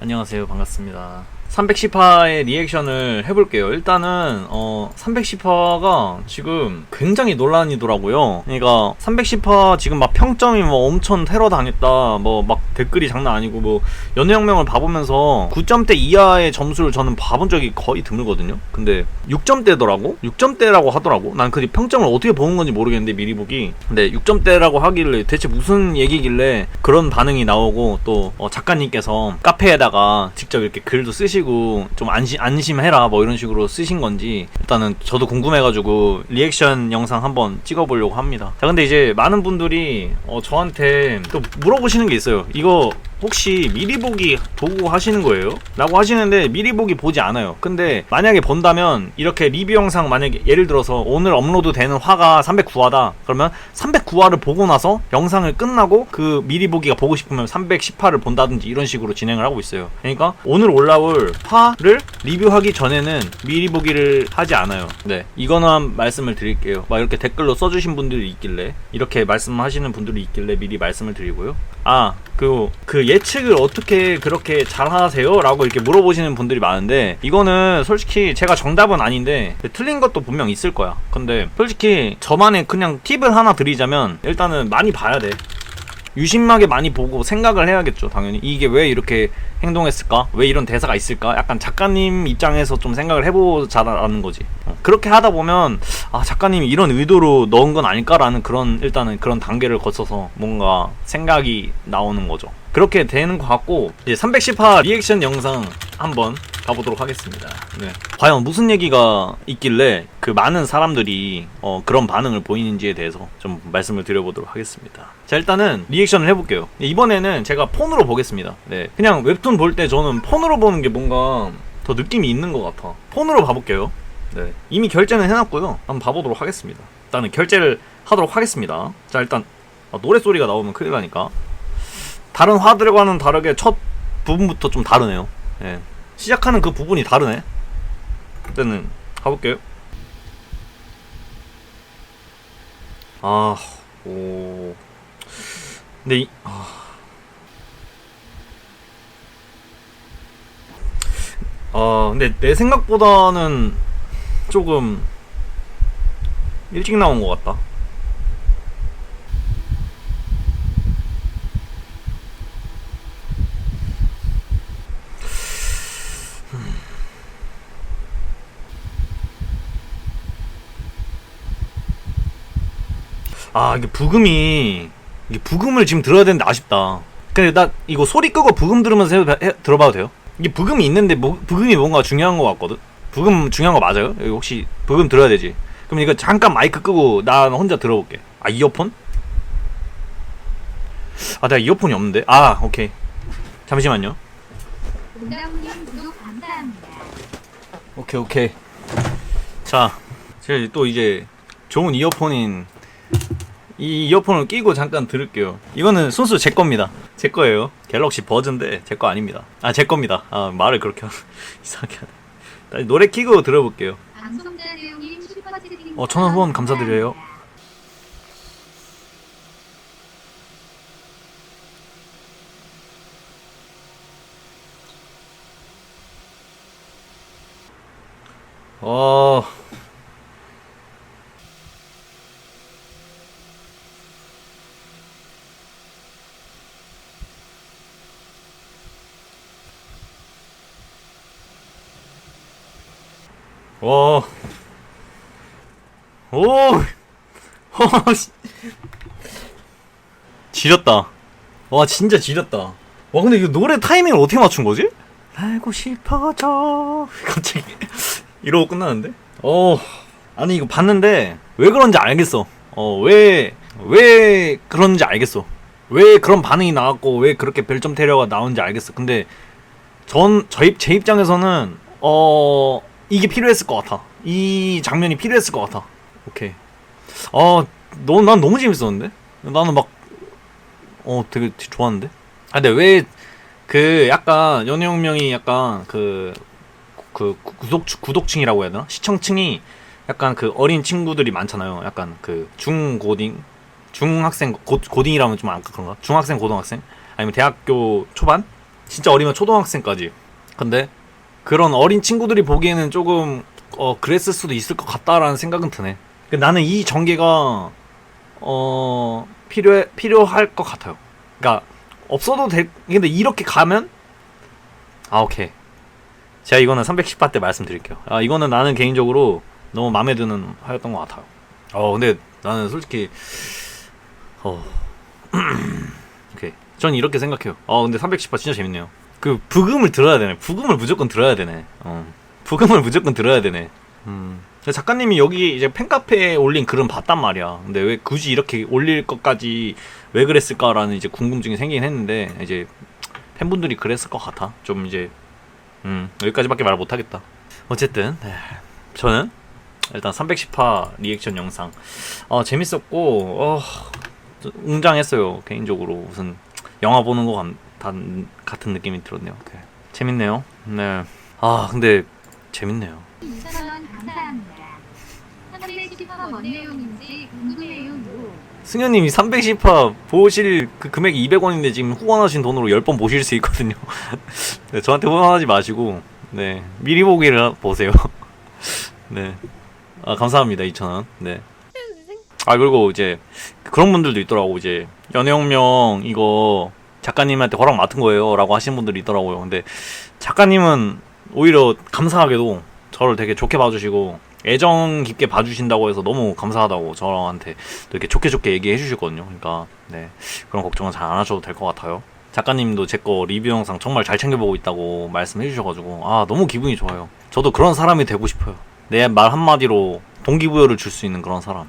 안녕하세요. 반갑습니다. 310화의 리액션을 해볼게요. 일단은, 어, 310화가 지금 굉장히 논란이더라고요. 그러니까, 310화 지금 막 평점이 뭐 엄청 테러 당했다. 뭐 막 댓글이 장난 아니고 뭐, 연애혁명을 봐보면서 9점대 이하의 점수를 저는 봐본 적이 거의 드물거든요. 근데 6점대더라고? 6점대라고 하더라고. 난 그 평점을 어떻게 보는 건지 모르겠는데, 미리 보기. 근데 6점대라고 하길래 대체 무슨 얘기길래 그런 반응이 나오고 또 어, 작가님께서 카페에다가 직접 이렇게 글도 쓰시고 좀 안심, 안심해라 뭐 이런 식으로 쓰신 건지 일단은 저도 궁금해가지고 리액션 영상 한번 찍어보려고 합니다. 자 근데 이제 많은 분들이 어, 저한테 또 물어보시는 게 있어요. 이거 혹시 미리 보기 도구 하시는 거예요? 라고 하시는데 미리 보기 보지 않아요. 근데 만약에 본다면 이렇게 리뷰 영상 만약에 예를 들어서 오늘 업로드 되는 화가 309화다. 그러면 309화를 보고 나서 영상을 끝나고 그 미리 보기가 보고 싶으면 310화를 본다든지 이런 식으로 진행을 하고 있어요. 그러니까 오늘 올라올 화를 리뷰하기 전에는 미리 보기를 하지 않아요. 네. 이거는 한 말씀을 드릴게요. 막 이렇게 댓글로 써주신 분들이 있길래 이렇게 말씀하시는 분들이 있길래 미리 말씀을 드리고요. 아, 그, 그 예측을 어떻게 그렇게 잘 하세요? 라고 이렇게 물어보시는 분들이 많은데, 이거는 솔직히 제가 정답은 아닌데, 틀린 것도 분명 있을 거야. 근데 솔직히 저만의 그냥 팁을 하나 드리자면, 일단은 많이 봐야 돼. 유심하게 많이 보고 생각을 해야겠죠, 당연히. 이게 왜 이렇게 행동했을까? 왜 이런 대사가 있을까? 약간 작가님 입장에서 좀 생각을 해보자라는 거지. 어, 그렇게 하다 보면, 아, 작가님이 이런 의도로 넣은 건 아닐까라는 그런, 일단은 그런 단계를 거쳐서 뭔가 생각이 나오는 거죠. 그렇게 되는 것 같고, 이제 310화 리액션 영상 한번 가보도록 하겠습니다. 네. 과연 무슨 얘기가 있길래 그 많은 사람들이 어, 그런 반응을 보이는지에 대해서 좀 말씀을 드려보도록 하겠습니다. 자, 일단은 리액션을 해볼게요. 이번에는 제가 폰으로 보겠습니다. 네. 그냥 웹툰 볼 때 저는 폰으로 보는 게 뭔가 더 느낌이 있는 것 같아. 폰으로 봐볼게요. 네. 이미 결제는 해놨고요. 한번 봐보도록 하겠습니다. 일단은 결제를 하도록 하겠습니다. 자, 일단 아, 노래 소리가 나오면 큰일 나니까. 다른 화들과는 다르게 첫 부분부터 좀 다르네요. 예. 시작하는 그 부분이 다르네. 일단은 가볼게요. 아, 오. 근데 이, 아. 아, 근데 내 생각보다는 조금 일찍 나온 것 같다. 아 이게 부금이 이게 부금을 지금 들어야 되는데 아쉽다. 근데 나 이거 소리 끄고 부금 들으면서 해, 해- 들어봐도 돼요? 이게 부금이 있는데 뭐, 부금이 뭔가 중요한 것 같거든. 부금 중요한 거 맞아요? 혹시 부금 들어야 되지? 그럼 이거 잠깐 마이크 끄고 나 혼자 들어볼게. 아 이어폰? 아 내가 이어폰이 없는데. 아 오케이. 잠시만요. 오케이 오케이. 자, 제가 또 이제 좋은 이어폰인 이 이어폰을 끼고 잠깐 들을게요. 이거는 순수 제 겁니다. 제 거예요. 갤럭시 버즈인데 제 거 아닙니다. 아 제 겁니다. 아 말을 그렇게 이상하게. 노래 끼고 들어볼게요. 어, 천원 후원 감사드려요. 어. 와. 오. 와, 씨. 지렸다. 와, 진짜 지렸다. 와, 근데 이거 노래 타이밍을 어떻게 맞춘 거지? 알고 싶어져. 갑자기 이러고 끝나는데? 어, 아니 이거 봤는데 왜 그런지 알겠어. 어, 왜, 왜 그런지 알겠어. 왜 그런 반응이 나왔고 왜 그렇게 별점 테러가 나온지 알겠어. 근데 전, 저 입, 제 입장에서는 어, 이게 필요했을 것 같아. 이 장면이 필요했을 것 같아. 오케이. 어, 너, 난 너무 재밌었는데? 나는 막, 어, 되게 좋았는데? 아, 근데 왜, 그, 약간, 연애혁명이 약간, 그, 그, 구독, 구독층이라고 해야 되나? 시청층이 약간 그 어린 친구들이 많잖아요. 약간 그, 중고딩? 중학생, 고, 고딩이라면 좀 아까 그런가? 중학생, 고등학생? 아니면 대학교 초반? 진짜 어리면 초등학생까지. 근데 그런 어린 친구들이 보기에는 조금 어 그랬을 수도 있을 것 같다라는 생각은 드네. 근데 나는 이 전개가 어 필요해 필요할 것 같아요. 그러니까 없어도 될 근데 이렇게 가면 아 오케이. 제가 이거는 310화 때 말씀드릴게요. 아 이거는 나는 개인적으로 너무 마음에 드는 하였던 것 같아요. 어 근데 나는 솔직히 어 오케이. 전 이렇게 생각해요. 어 근데 310화 진짜 재밌네요. 그 부금을 들어야 되네. 부금을 무조건 들어야 되네. 어. 부금을 무조건 들어야 되네. 음. 작가님이 여기 이제 팬카페에 올린 글은 봤단 말이야. 근데 왜 굳이 이렇게 올릴 것까지 왜 그랬을까라는 이제 궁금증이 생기긴 했는데 이제 팬분들이 그랬을 것 같아. 좀 이제 음 여기까지밖에 말 못하겠다. 어쨌든 네. 저는 일단 310화 리액션 영상 어 재밌었고 어 웅장했어요 개인적으로 무슨 영화 보는 것 같, 단- 같은 느낌이 들었네요. 오케이. 재밌네요. 네. 아 근데 재밌네요. 2,000원 감사합니다. 310화 뭔 내용인지 궁금해요. 승현님이 310화 보실 그 금액이 200원인데 지금 후원하신 돈으로 10번 보실 수 있거든요. 네, 저한테 후원하지 마시고 네 미리 보기를 보세요. 네. 아 감사합니다 2,000원. 네. 아 그리고 이제 그런 분들도 있더라고 이제 연애혁명 이거 작가님한테 허락 맡은 거예요 라고 하시는 분들이 있더라고요. 근데 작가님은 오히려 감사하게도 저를 되게 좋게 봐주시고 애정 깊게 봐주신다고 해서 너무 감사하다고 저한테 또 이렇게 좋게 좋게 얘기해 주시거든요. 그러니까 네 그런 걱정은 잘 안 하셔도 될 것 같아요. 작가님도 제 거 리뷰 영상 정말 잘 챙겨보고 있다고 말씀해 주셔가지고 아 너무 기분이 좋아요. 저도 그런 사람이 되고 싶어요. 내 말 한마디로 동기부여를 줄 수 있는 그런 사람.